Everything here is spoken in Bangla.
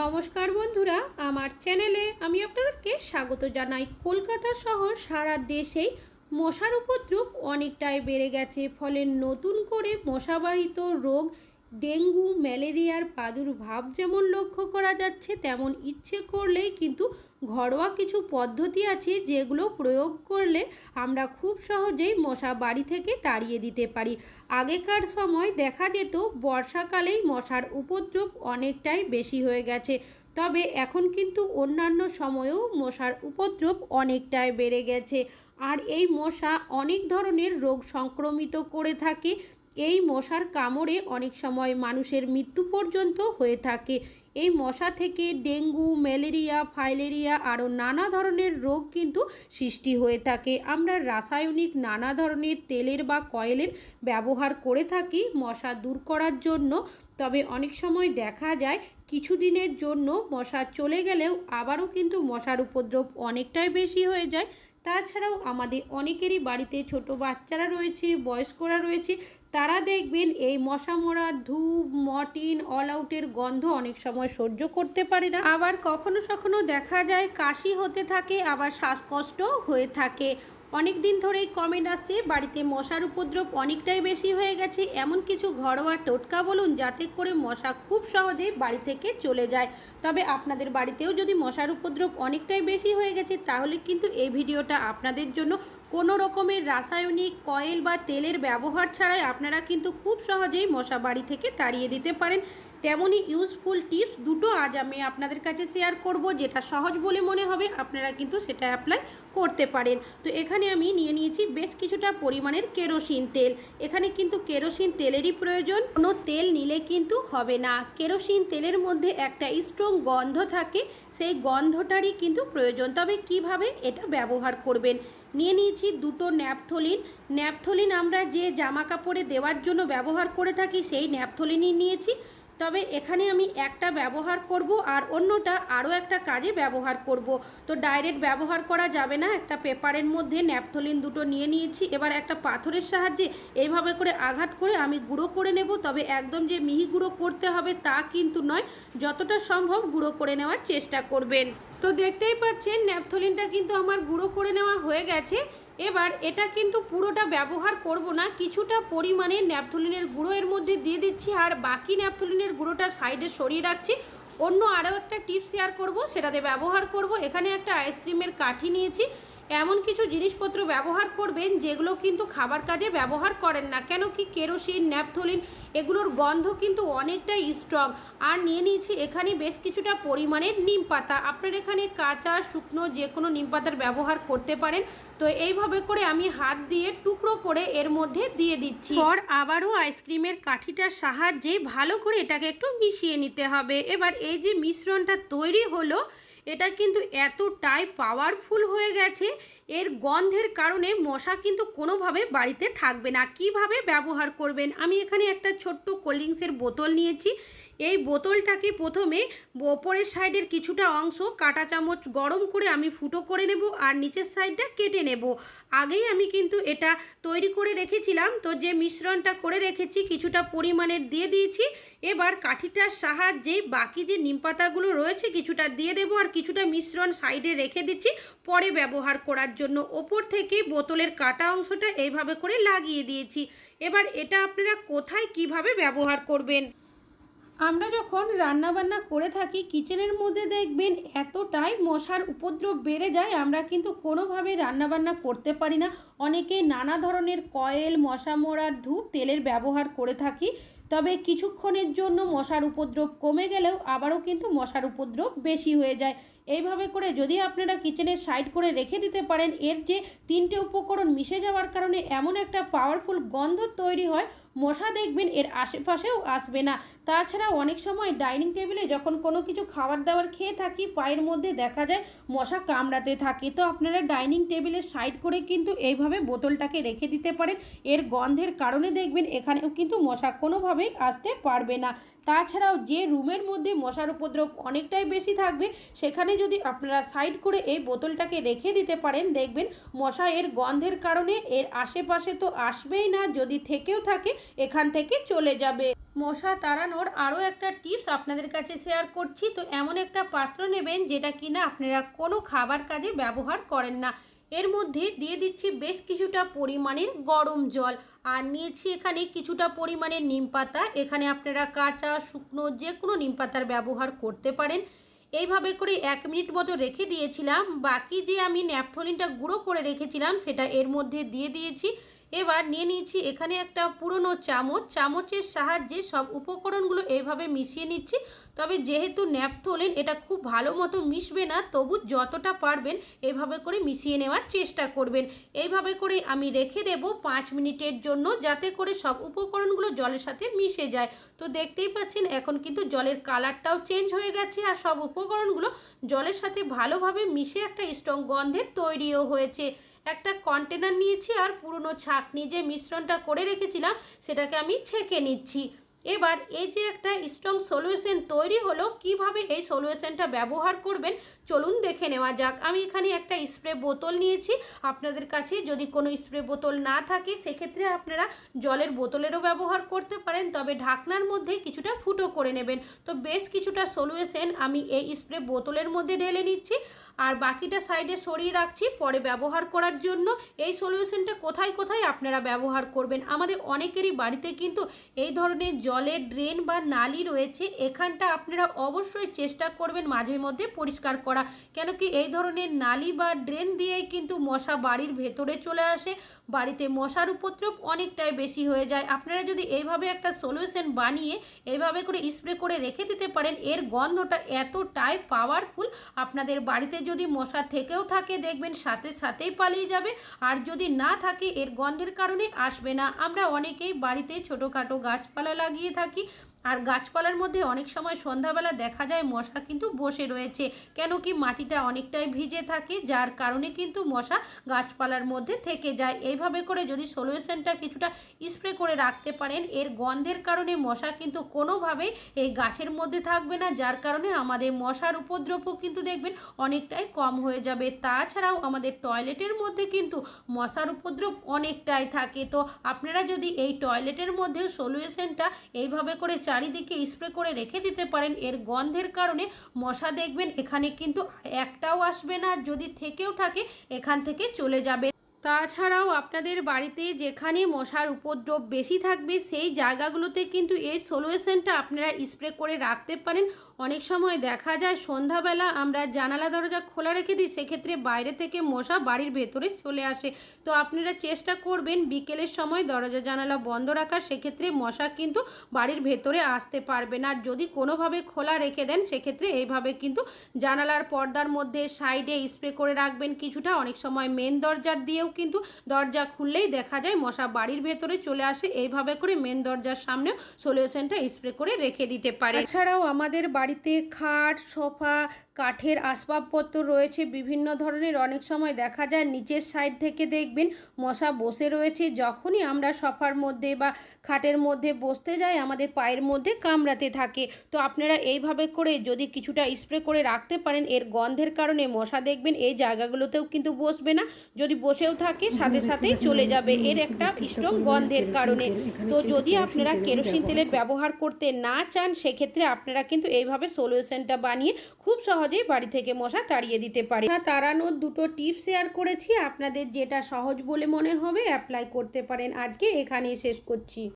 নমস্কার বন্ধুরা, আমার চ্যানেলে আমি আপনাদেরকে স্বাগত জানাই। কলকাতা শহর সারা দেশেই মশার উপদ্রব অনেকটাই বেড়ে গেছে, ফলে নতুন করে মশাবাহিত রোগ ডেঙ্গু, ম্যালেরিয়ার প্রাদুর্ভাব যেমন লক্ষ্য করা যাচ্ছে, তেমন ইচ্ছে করলেই কিন্তু ঘরোয়া কিছু পদ্ধতি আছে যেগুলো প্রয়োগ করলে আমরা খুব সহজেই মশা বাড়ি থেকে তাড়িয়ে দিতে পারি। আগেকার সময় দেখা যেত বর্ষাকালেই মশার উপদ্রব অনেকটাই বেশি হয়ে গেছে। তবে এখন কিন্তু অন্যান্য সময়েও মশার উপদ্রব অনেকটাই বেড়ে গেছে। আর এই মশা অনেক ধরনের রোগ সংক্রমিত করে থাকে এই মশার কামড়ে অনেক সময় মানুষের মৃত্যু পর্যন্ত হয়ে থাকে। এই মশা থেকে ডেঙ্গু, ম্যালেরিয়া, ফাইলেরিয়া আরও নানা ধরনের রোগ কিন্তু সৃষ্টি হয়ে থাকে। আমরা রাসায়নিক নানা ধরনের তেলের বা কয়েলের ব্যবহার করে থাকি মশা দূর করার জন্য। তবে অনেক সময় দেখা যায় কিছুদিনের জন্য মশা চলে গেলেও আবারও কিন্তু মশার উপদ্রব অনেকটাই বেশি হয়ে যায়। তাছাড়াও আমাদের অনেকেরই বাড়িতে ছোট বাচ্চারা রয়েছে, বয়স্করা রয়েছে, তারা দেখবেন এই মশা মরা, ধূপ, মটিন অল আউটের গন্ধ অনেক সময় সহ্য করতে পারে না। আবার কখনো কখনো দেখা যায় কাশি হতে থাকে, আবার শ্বাসকষ্ট হয়ে থাকে। অনেক দিন ধরেই কমেন্ট আসছে, বাড়িতে মশার উপদ্রব অনেকটাই বেশি হয়ে গেছে। এমন কিছু ঘরোয়া টোটকা বলুন, যাতে করে মশা খুব সহজে বাড়ি থেকে চলে যায়। তবে আপনাদের বাড়িতেও যদি মশার উপদ্রব অনেকটাই বেশি হয়ে গেছে, তাহলে কিন্তু এই ভিডিওটা আপনাদের জন্য কোনো রকমের রাসায়নিক, কয়েল বা তেলের ব্যবহার ছাড়াই আপনারা কিন্তু খুব সহজেই মশা বাড়ি থেকে তাড়িয়ে দিতে পারেন। তেমনই ইউজফুল টিপস দুটো আজ আমি আপনাদের কাছে শেয়ার করব, যেটা সহজ বলে মনে হবে, আপনারা কিন্তু সেটা অ্যাপ্লাই করতে পারেন। তো এখানে আমি নিয়ে নিয়েছি বেশ কিছুটা পরিমাণের কেরোসিন তেল। এখানে কিন্তু কেরোসিন তেলেরই প্রয়োজন, কোনো তেল নিলে কিন্তু হবে না। কেরোসিন তেলের মধ্যে একটা স্ট্রং গন্ধ থাকে, সেই গন্ধটারই কিন্তু প্রয়োজন। তবে কীভাবে এটা ব্যবহার করবেন? নিয়ে নিয়েছি দুটো ন্যাপথলিন। ন্যাপথলিন আমরা যে জামা কাপড়ে দেওয়ার জন্য ব্যবহার করে থাকি, সেই ন্যাপথলিনই নিয়েছি। তবে এখানে আমি একটা ব্যবহার করব আর অন্যটা আরও একটা কাজে ব্যবহার করব। তো ডাইরেক্ট ব্যবহার করা যাবে না, একটা পেপারের মধ্যে ন্যাপথলিন দুটো নিয়ে নিয়েছি, এবার একটা পাথরের সাহায্যে এইভাবে করে আঘাত করে আমি গুঁড়ো করে নেব, তবে একদম যে মিহি গুঁড়ো করতে হবে তা কিন্তু নয়, যতটা সম্ভব গুঁড়ো করে নেওয়ার চেষ্টা করবেন। তো দেখতেই পাচ্ছেন, ন্যাপথলিনটা কিন্তু আমার গুঁড়ো করে নেওয়া হয়ে গেছে এবার এটা কিন্তু পুরোটা ব্যবহার করব না, কিছুটা পরিমাণে ন্যাপথলিনের গুঁড়ো এর মধ্যে দিয়ে দিচ্ছি আর বাকি ন্যাপথলিনের গুঁড়োটা সাইডে সরিয়ে রাখছি। অন্য আরও একটা টিপস শেয়ার করব, সেটাতে ব্যবহার করব। এখানে একটা আইসক্রিমের কাঠি নিয়েছি। এমন কিছু জিনিসপত্র ব্যবহার করবেন যেগুলো কিন্তু খাবার কাজে ব্যবহার করেন না। কেন কি কেরোসিন, ন্যাপথলিন এগুলোর গন্ধ কিন্তু অনেকটাই স্ট্রং আর নিয়ে নিয়েছি এখানে বেশ কিছুটা পরিমাণের নিম পাতা। আপনার এখানে কাঁচা, শুকনো যে কোনো নিম পাতার ব্যবহার করতে পারেন। তো এইভাবে করে আমি হাত দিয়ে টুকরো করে এর মধ্যে দিয়ে দিচ্ছি। পর আবারও আইসক্রিমের কাঠিটার সাহায্যে ভালো করে এটাকে একটু মিশিয়ে নিতে হবে। এবার এই যে মিশ্রণটা তৈরি হলো এটা কিন্তু এতটাই পাওয়ারফুল হয়ে গেছে, এর গন্ধের কারণে মশা কিন্তু কোনোভাবে বাড়িতে থাকবে না। কীভাবে ব্যবহার করবেন? আমি এখানে একটা ছোট্ট কোল্ড ড্রিঙ্কসের বোতল নিয়েছি। এই বোতলটাকে প্রথমে ওপরের সাইডের কিছুটা অংশ কাটা চামচ গরম করে আমি ফুটো করে নেব আর নিচের সাইডটা কেটে নেব। আগেই আমি কিন্তু এটা তৈরি করে রেখেছিলাম। তো যে মিশ্রণটা করে রেখেছি কিছুটা পরিমাণের দিয়ে দিয়েছি। এবার কাঠিটার সাহায্যে বাকি যে নিম পাতাগুলো রয়েছে কিছুটা দিয়ে দেবো আর কিছুটা মিশ্রণ সাইডে রেখে দিচ্ছি পরে ব্যবহার করার জন্য। ওপর থেকে বোতলের কাটা অংশটা এইভাবে করে লাগিয়ে দিয়েছি। এবার এটা আপনারা কোথায় কীভাবে ব্যবহার করবেন? আমরা যখন রান্নাবান্না করে থাকি, কিচেনের মধ্যে দেখবেন এতটাই মশার উপদ্রব বেড়ে যায়, আমরা কিন্তু কোনোভাবে রান্নাবান্না করতে পারি না। অনেকে নানা ধরনের কয়েল মশা মোড়ার ধূপ তেলের ব্যবহার করে থাকি, তবে কিছুক্ষণের জন্য মশার উপদ্রব কমে গেলেও আবারও কিন্তু মশার উপদ্রব বেশি হয়ে যায়। এইভাবে করে যদি আপনারা কিচেনের সাইড করে রেখে দিতে পারেন, এর যে তিনটে উপকরণ মিশে যাওয়ার কারণে এমন একটা পাওয়ারফুল গন্ধ তৈরি হয় মশা দেখবেন, এর আশেপাশেও আসবে না। তাছাড়া অনেক সময় ডাইনিং টেবিলে যখন কোনো কিছু খাবার দাবার খেয়ে থাকি, পায়ের মধ্যে দেখা যায় মশা কামড়াতে থাকে। তো আপনারা ডাইনিং টেবিলের সাইড করে কিন্তু এইভাবে বোতলটাকে রেখে দিতে পারেন। এর গন্ধের কারণে দেখবেন এখানেও কিন্তু মশা কোনোভাবেই আসতে পারবে না। তাছাড়াও যে রুমের মধ্যে মশার উপদ্রব অনেকটাই বেশি থাকবে, সেখানে যদি আপনারা সাইড করে এই বোতলটাকে রেখে দিতে পারেন, দেখবেন মশা এর গন্ধের কারণে এর আশেপাশে তো আসবেই না, যদি থেকেও থাকে, এখান থেকে চলে যাবে। মশা তাড়ানোর আরও একটা টিপস আপনাদের কাছে শেয়ার করছি। তো এমন একটা পাত্র নেবেন, যেটা কিনা আপনারা কোনো খাবার কাজে ব্যবহার করেন না। এর মধ্যে দিয়ে দিচ্ছি বেশ কিছুটা পরিমাণের গরম জল। আর নিয়েছি এখানে কিছুটা পরিমাণের নিম পাতা। এখানে আপনারা কাঁচা, শুকনো যে কোনো নিম পাতার ব্যবহার করতে পারেন। এইভাবে করে এক মিনিট মতো রেখে দিয়েছিলাম। বাকি যে আমি ন্যাপথলিনটা গুঁড়ো করে রেখেছিলাম, সেটা এর মধ্যে দিয়ে দিয়েছি। এবার নিয়ে নিয়েছি এখানে একটা পুরনো চামচ। চামচের সাহায্যে সব উপকরণগুলো এইভাবে মিশিয়ে নিচ্ছি। তবে যেহেতু ন্যাপথলিন, এটা খুব ভালো মতো মিশবে না, তবু যতটা পারবেন এভাবে করে মিশিয়ে নেওয়ার চেষ্টা করবেন। এইভাবে করে আমি রেখে দেব পাঁচ মিনিটের জন্য, যাতে করে সব উপকরণগুলো জলের সাথে মিশে যায়। তো দেখতেই পাচ্ছেন, এখন কিন্তু জলের কালারটাও চেঞ্জ হয়ে গেছে আর সব উপকরণগুলো জলের সাথে ভালোভাবে মিশে একটা স্ট্রং গন্ধের তৈরিও হয়েছে। একটা কন্টেনার নিয়েছি আর পুরনো ছাকনি যে মিশ্রণটা করে রেখেছিলাম, সেটাকে আমি ছেঁকে নিচ্ছি। এবার এই যে একটা স্ট্রং সলিউশন তৈরি হলো, কীভাবে এই সলিউশনটা ব্যবহার করবেন, চলুন দেখে নেওয়া যাক। আমি এখানে একটা স্প্রে বোতল নিয়েছি। আপনাদের কাছে যদি কোনো স্প্রে বোতল না থাকে, সেক্ষেত্রে আপনারা জলের বোতলেরও ব্যবহার করতে পারেন, তবে ঢাকনার মধ্যে কিছুটা ফুটো করে নেবেন। তো বেশ কিছুটা সলিউশন আমি এই স্প্রে বোতলের মধ্যে ঢেলে নিচ্ছি। আর বাকিটা সাইডে সরিয়ে রাখছি পরে ব্যবহার করার জন্য। এই সলিউশনটা কোথায় কোথায় আপনারা ব্যবহার করবেন? আমাদের অনেকেরই বাড়িতে কিন্তু এই ধরনের জলের ড্রেন বা নালি রয়েছে। এখানটা আপনারা অবশ্যই চেষ্টা করবেন মাঝে মধ্যে পরিষ্কার করা। কেন কি এই ধরনের নালি বা ড্রেন দিয়েই কিন্তু মশা বাড়ির ভেতরে চলে আসে। বাড়িতে মশার উপদ্রব অনেকটাই বেশি হয়ে যায়। আপনারা যদি এইভাবে একটা সলিউশন বানিয়ে এইভাবে করে স্প্রে করে রেখে দিতে পারেন, এর গন্ধটা এতটাই পাওয়ারফুল আপনাদের বাড়িতে যদি মশা থেকেও থাকে, দেখবেন সাথে সাথেই পালিয়ে যাবে। আর যদি না থাকে, এর গন্ধের কারণে আসবে না। আমরা অনেকেই বাড়িতে ছোটোখাটো গাছপালা লাগিয়ে থাকি। আর গাছপালার মধ্যে অনেক সময় সন্ধ্যাবেলা দেখা যায় মশা কিন্তু বসে রয়েছে। কেন কি মাটিটা অনেকটাই ভিজে থাকে, যার কারণে কিন্তু মশা গাছপালার মধ্যে থেকে যায়। এইভাবে করে যদি সলিউশনটা কিছুটা স্প্রে করে রাখতে পারেন, এর গন্ধের কারণে মশা কিন্তু কোনোভাবেই এই গাছের মধ্যে থাকবে না, যার কারণে আমাদের মশার উপদ্রবও কিন্তু দেখবেন অনেকটাই কম হয়ে যাবে। তাছাড়াও আমাদের টয়লেটের মধ্যে কিন্তু মশার উপদ্রব অনেকটাই থাকে। তো আপনারা যদি এই টয়লেটের মধ্যেও সলিউশনটা এইভাবে করে চারিদিকে স্প্রে করে রেখে দিতে পারেন। এর গন্ধের কারণে মশা দেখবেন, এখানে কিন্তু একটাও আসবে না। যদি থেকেও থাকে, এখান থেকে চলে যাবে। তাছাড়াও আপনাদের বাড়িতে যেখানে মশার উপদ্রব বেশি থাকবে, সেই জায়গাগুলোতে কিন্তু এই সলিউশনটা আপনারা স্প্রে করে রাখতে পারেন। অনেক সময় দেখা যায় সন্ধ্যাবেলা আমরা জানালা দরজা খোলা রেখে দিই, সেক্ষেত্রে বাইরে থেকে মশা বাড়ির ভেতরে চলে আসে। তো আপনারা চেষ্টা করবেন বিকেলের সময় দরজা জানালা বন্ধ রাখার, সেক্ষেত্রে মশা কিন্তু বাড়ির ভেতরে আসতে পারবে না। আর যদি কোনোভাবে খোলা রেখে দেন, সেক্ষেত্রে এইভাবে কিন্তু জানালার পর্দার মধ্যে সাইডে স্প্রে করে রাখবেন। কিছুটা অনেক সময় মেন দরজার দিয়েও কিন্তু দরজা খুললেই দেখা যায় মশা বাড়ির ভেতরে চলে আসে। এইভাবে করে মেন দরজার সামনেও সলিউশনটা স্প্রে করে রেখে দিতে পারে। এছাড়াও আমাদের বাড়িতে খাট সোফা কাঠের আসবাবপত্র রয়েছে, বিভিন্ন ধরনের অনেক সময় দেখা যায় নিচের সাইড থেকে দেখবেন মশা বসে রয়েছে, যখনই আমরা সোফার মধ্যে বা খাটের মধ্যে বসতে যাই, আমাদের পায়ের মধ্যে কামড়াতে থাকে। তো আপনারা এইভাবে করে যদি কিছুটা স্প্রে করে রাখতে পারেন, এর গন্ধের কারণে মশা দেখবেন এই জায়গাগুলোতেও কিন্তু বসবে না। যদি বসেও থাকে, সাথে সাথেই চলে যাবে, এর একটা স্ট্রং গন্ধের কারণে। তো যদি আপনারা কেরোসিন তেলের ব্যবহার করতে না চান, সেক্ষেত্রে আপনারা কিন্তু এইভাবে সলিউশনটা বানিয়ে খুব সহজেই বাড়ি থেকে মশা তাড়িয়ে দিতে পারে। তাড়ানোর দুটো টিপস শেয়ার করেছি। আপনাদের যেটা সহজ বলে মনে হবে অ্যাপ্লাই করতে পারেন। আজকে এখানেই শেষ করছি।